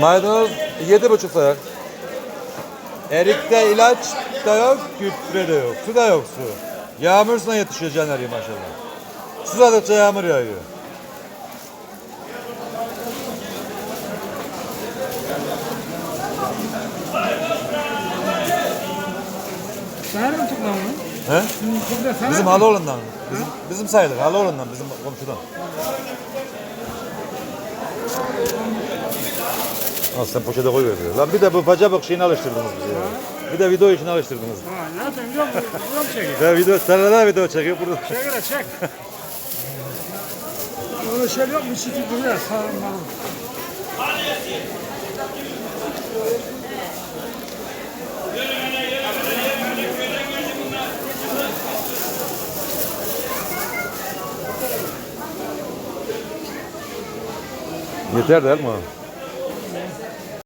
Maydanoz yedi buçuk ayak. Erikte ilaç da yok, gübre de yok. Su da yok su. Yağmurla yetişiyor Caner maşallah. Sıradıkça yağmur yağıyor. Sana mı tutma onu? He? Sana Bizim mı? Haloğlu'ndan. Bizim, bizim sayılır. Haloğlu'ndan bizim komşudan. Sen poşete koy veriyor. Lan bir de bu baca bak şeyini alıştırdınız bizi ya. Bir de video için alıştırdınız. Ha, zaten yok, yok çekiyor. Ya video, seneler video çekiyor burada. Çek hele çek. Öyle şey yok mu? Çiti duruyor sağlam Yeter değil mi?